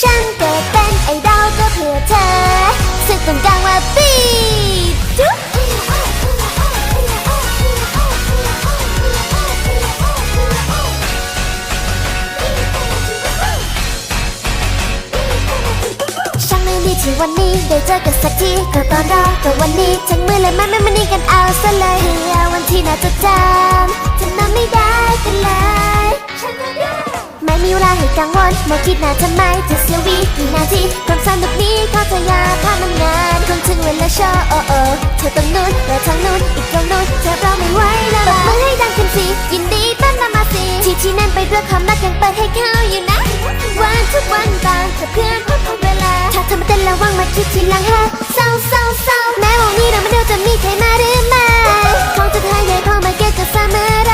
ฉันเกิดเป็นไอดอลก็เพื่อเธอสึกตรงกลางว่าบีจุ๊บช่างไม่ดีที่วันนี้ได้เจอกันสักทีก็ตอนรอก็วันนี้ทั้งมือเลยมันไม่มันนี่กันเอาซะเลย ลาให้กังวลมาคิดนาทำไมจะเสียวีกี่นาทีความสนุกนี้ขอเธออย่าพามันงานคงถึงเวลาโชว์โอ้โอ้เธอตรงนู้นและทางนู้นอีกตรงนู้นเธอรอไม่ไหวแล้วล่ะปรบมือให้ดังขึ้นสิยินดีต้อนรับมาสิที่ที่นั่นไปด้วยความรักยังเปิดให้เข้าอยู่นะวันทุกวันต่างกับเพื่อนทุกเวลาถ้าเธอมาเต้นระวังมาคิดทีหลังฮะเศร้าเศร้าเศร้าแม้วันนี้เราไม่รู้จะมีใครมาหรือไม่คงจะทายใหญ่พอมาเก็ตกับเสมอไร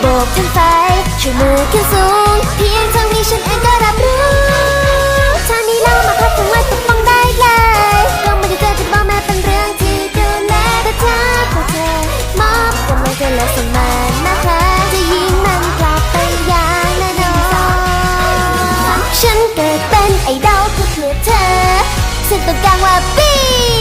โบกทั้งไฟชูมือขึ้นสูง ฉันเกิดเป็นไอดอลเพื่อเธอซึ่งตรงกลางว่าปี